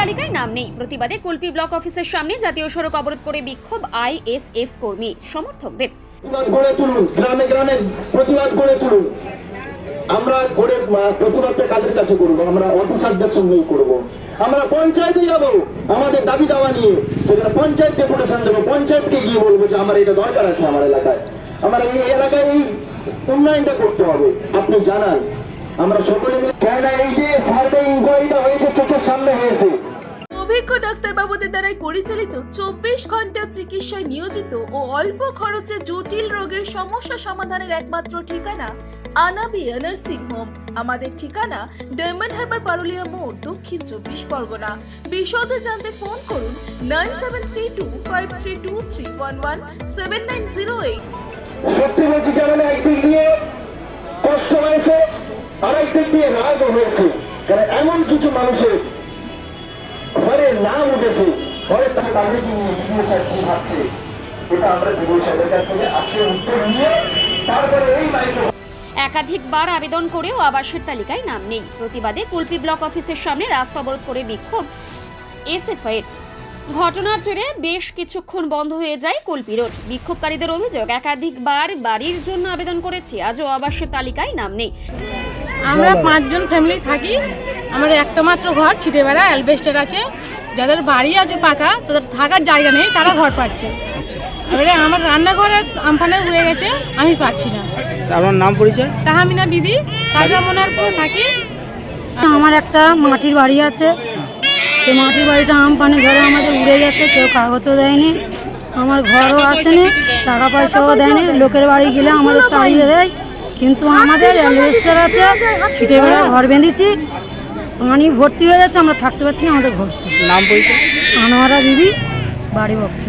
তালিকায় নাম নেই। প্রতিবাদে কুলপি ব্লক অফিসের সামনে জাতীয় সড়ক অবরোধ করে বিক্ষোভ আইএসএফ কর্মী, সমর্থকদের। প্রতিবাদ গড়ে তুলুন, গ্রামে গ্রামে প্রতিবাদ গড়ে তুলুন। আমরা গড়ে প্রতিবাদটা কাদের কাছে আমরা অফিসারদের সঙ্গেই করব। আমরা পঞ্চায়েতে যাব। আমাদের দাবি দাওয়া নিয়ে সেখানে পঞ্চায়েত ডেপুটেশন দেবো। পঞ্চায়েতকে গিয়ে বলব যে আমার এটা দরকার আছে আমার এলাকায়। আমার এই এলাকায় এই উন্নয়নটা করতে হবে। আপনি জানান। আমরা সকলে মিলে দ্বারাই পরিচালিত চব্বিশ ঘণ্টা চিকিৎসায় নিয়োজিত ও অল্প খরচে জটিল রোগের সমস্যা সমাধানের একমাত্র ঠিকানা আনাবিয়া নার্সিং হোম। আমাদের ঠিকানা ডায়মন্ড হারবার পারুলিয়া মোড়, দক্ষিণ চব্বিশ পরগনা। বিশদে জানতে ফোন করুন nine seven three two five three two three one one seven nine zero eight. সত্যি বলছি, যেমন একদিক দিয়ে কষ্ট হয়েছে আর একদিক দিয়ে রাগও হয়েছে। কারণ এমন কিছু মানুষের নাম উঠেছে ঘরে তার তাদেরকে নিয়ে বিডিও সাহেব কি ভাবছে? এটা আমরা বিডিও সাহেবের কাছ থেকে আজকে উত্তর নিয়ে তারপরে এই মাইক্রো একাধিকবার আবেদন করেও আবাসের তালিকায় নাম নেই। প্রতিবাদে কুলপি ব্লক অফিসের সামনে রাস্তা অবরোধ করে বিক্ষোভ এসএফআই ঘটনার জেরে বেশ কিছুক্ষণ বন্ধ হয়ে যায় কুলপি রোড। বিক্ষোভকারীদের অভিযোগ একাধিকবার বাড়ির জন্য আবেদন করেছি আজও আবাসের তালিকায় নাম নেই। আমরা পাঁচজন ফ্যামিলি থাকি। আমাদের একটা মাত্র ঘর ছিটে বেড়া অ্যালবেস্টার আছে। যাদের বাড়ি আছে পাকা তাদের থাকার জায়গা নেই তারা ঘর পাচ্ছে। এবারে আমার রান্নাঘরে আমফানে উড়ে গেছে আমি পাচ্ছি না। আচ্ছা, আপনার নাম পরিচয়? তাহামিনা বিবি কাজা মোনারপুরে থাকি। আমার একটা মাটির বাড়ি আছে। সেই মাটির বাড়িটা আমপানে ঘরে আমাদের উড়ে গেছে কেউ কাগজও দেয়নি। আমার ঘরও আসেনি টাকা পয়সাও দেয়নি। লোকের বাড়ি গেলে আমাদের তাড়িয়ে দেয় কিন্তু আমাদের অ্যালবেস্টার আছে ছিটে বেড়া ঘর বেঁধেছি। পানি ভর্তি হয়ে যাচ্ছে আমরা থাকতে পারছি না আমাদের ঘর নাম বলছে? আনোয়ারা বিবি বাড়ি বকছে।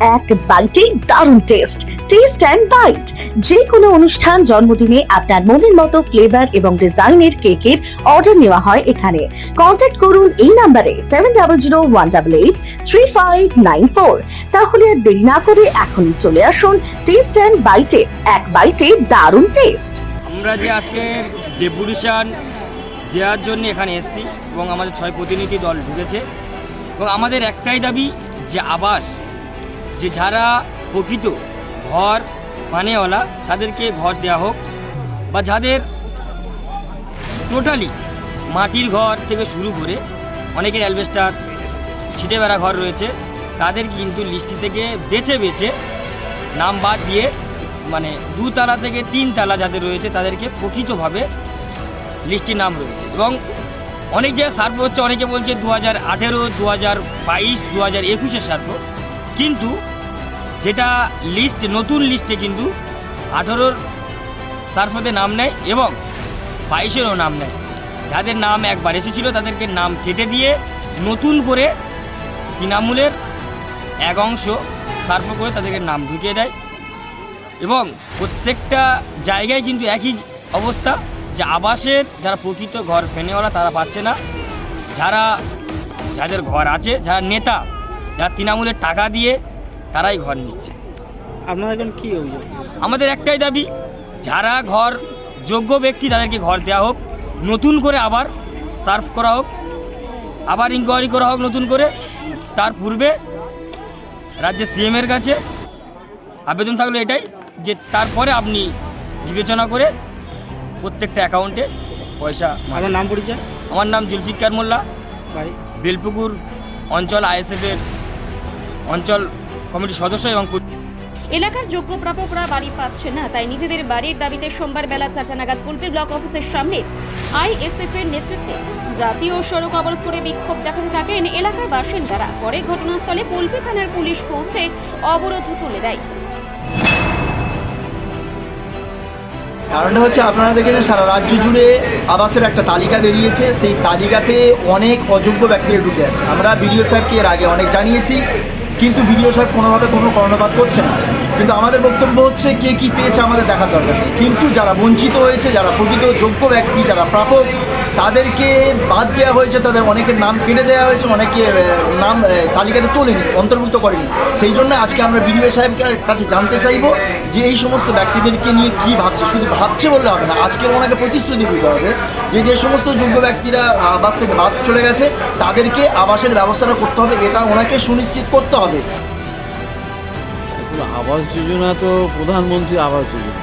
এক বাইটে দারুণ টেস্ট টেস্ট অ্যান্ড বাইট যে কোনো অনুষ্ঠান, জন্মদিনে আপনার মনের মতো ফ্লেভার এবং ডিজাইনের কেকের অর্ডার নেওয়া হয় এখানে। কন্ট্যাক্ট করুন এই নাম্বারে seven double zero one double eight three five nine four তাহলে আর দেরি না করে এখনই চলে আসুন টেস্ট অ্যান্ড বাইটে এক বাইটে দারুণ টেস্ট আমরা যে আজকে ডেপুটেশন দেওয়ার জন্য এখানে এসেছি এবং আমাদের ছয় প্রতিনিধি দল ঢুকেছে। এবং আমাদের একটাই দাবি যে আবাস যে যারা প্রকৃত ঘর পানেওয়ালা, তাদেরকে ঘর দেওয়া হোক বা যাদের টোটালি মাটির ঘর থেকে শুরু করে অনেকের অ্যালবেস্টার, ছিটে বেড়া ঘর রয়েছে তাদের কিন্তু লিস্টি থেকে বেছে বেছে নাম বাদ দিয়ে মানে দুতলা থেকে তিন তালা যাদের রয়েছে, তাদেরকে প্রকৃতভাবে লিস্টির নাম রয়েছে। এবং অনেক জায়গায় সার্ভ হচ্ছে, অনেকে বলছে দু হাজার আঠেরো, দু হাজার বাইশ, দু হাজার একুশের সার্ভ কিন্তু যেটা লিস্ট নতুন লিস্টে কিন্তু আঠেরোর সার্ফতে নাম নেয় এবং বাইশেরও নাম নেয়। যাদের নাম একবার এসেছিল, তাদেরকে নাম কেটে দিয়ে নতুন করে তৃণমূলের এক অংশ সার্ফ করে তাদেরকে নাম ঢুকিয়ে দেয়। এবং প্রত্যেকটা জায়গায় কিন্তু একই অবস্থা, যে আবাসের যারা প্রকৃত ঘর ফেনেওয়ালা তারা পাচ্ছে না। যারা, যাদের ঘর আছে, যারা নেতা, যারা তৃণমূলের টাকা দিয়ে তারাই ঘর নিচ্ছে। আপনার এখন কি অভিযোগ? আমাদের একটাই দাবি যারা ঘর যোগ্য ব্যক্তি তাদেরকে ঘর দেওয়া হোক নতুন করে আবার সার্ভ করা হোক আবার ইনকোয়ারি করা হোক নতুন করে। তার পূর্বে রাজ্যের সিএমের কাছে আবেদন থাকল এটাই যে তারপরে আপনি বিবেচনা করে প্রত্যেকটা অ্যাকাউন্টে পয়সা আপনার নাম পরিচয়? আমার নাম জুলফিকার মোল্লা। বেলপুকুর অঞ্চল আইএসএফের অঞ্চল কমিটির সদস্য এবং এলাকার যোগ্য প্রাপকরা বাড়ি পাচ্ছে না তাই নিজেদের বাড়ির দাবিতে সোমবার বেলা চারটা নাগাদ কুলপি ব্লক অফিসের সামনে আইএসএফ এর নেতৃত্বে জাতীয় সড়ক অবরোধ করে বিক্ষোভ দেখাতে থাকেন এলাকার বাসিন্দারা। পরে ঘটনাস্থলে কুলপি থানার পুলিশ পৌঁছে অবরোধ তুলে দেয়। কারণটা হচ্ছে আপনারা দেখেন সারা রাজ্য জুড়ে আবাসের একটা তালিকা বেরিয়েছে। সেই তালিকাতে অনেক অযোগ্য ব্যক্তিরা ঢুকে আছে। আমরা বিডিও সাহেবকে এর আগে অনেক জানিয়েছি। কিন্তু বিডিও সাহেব কোনোভাবে কোনো কর্ণপাত করছে না। কিন্তু আমাদের বক্তব্য হচ্ছে কে কী পেয়েছে আমাদের দেখা দরকার কিন্তু যারা বঞ্চিত হয়েছে, যারা প্রকৃত যোগ্য ব্যক্তি, যারা প্রাপক তাদেরকে বাদ দেওয়া হয়েছে, তাদের অনেকের নাম কেটে দেওয়া হয়েছে অনেকে নাম তালিকাতে তোলেনি, অন্তর্ভুক্ত করেনি। সেই জন্য আজকে আমরা বিডিও সাহেবকে কাছে জানতে চাইব যে এই সমস্ত ব্যক্তিদেরকে নিয়ে কি ভাবছে, শুধু ভাবছে বললে হবে না আজকে ওনাকে প্রতিশ্রুতি দিতে হবে যে যে সমস্ত যোগ্য ব্যক্তিরা আবাস থেকে বাদ চলে গেছে, তাদেরকে আবাসের ব্যবস্থাটা করতে হবে, এটা ওনাকে সুনিশ্চিত করতে হবে। আবাস যোজনা তো প্রধানমন্ত্রী আবাস যোজনা।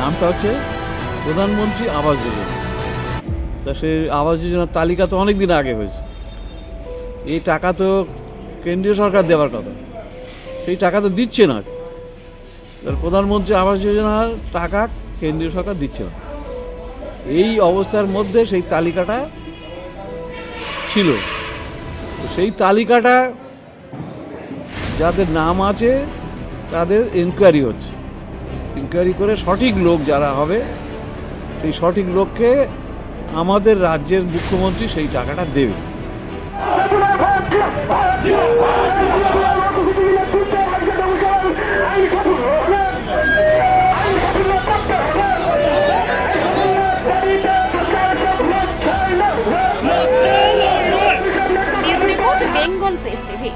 নামটা হচ্ছে প্রধানমন্ত্রী আবাস যোজনা। তা সেই আবাস যোজনার তালিকা তো অনেক দিন আগে হয়েছে। এই টাকা তো কেন্দ্রীয় সরকার দেওয়ার কথা। সেই টাকা তো দিচ্ছে না। প্রধানমন্ত্রী আবাস যোজনার টাকা কেন্দ্রীয় সরকার দিচ্ছে না। এই অবস্থার মধ্যে সেই তালিকাটা ছিল। সেই তালিকাটা যাদের নাম আছে, তাদের এনকোয়ারি হচ্ছে। ইনকোয়ারি করে সঠিক লোক যারা হবে, সেই সঠিক লোককে আমাদের রাজ্যের মুখ্যমন্ত্রী সেই টাকাটা দেবে। Bengal Press TV.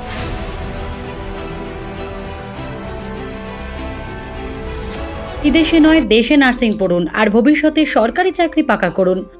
বিদেশে নয় দেশে নার্সিং পড়ুন আর ভবিষ্যতে সরকারি চাকরি পাকা করুন।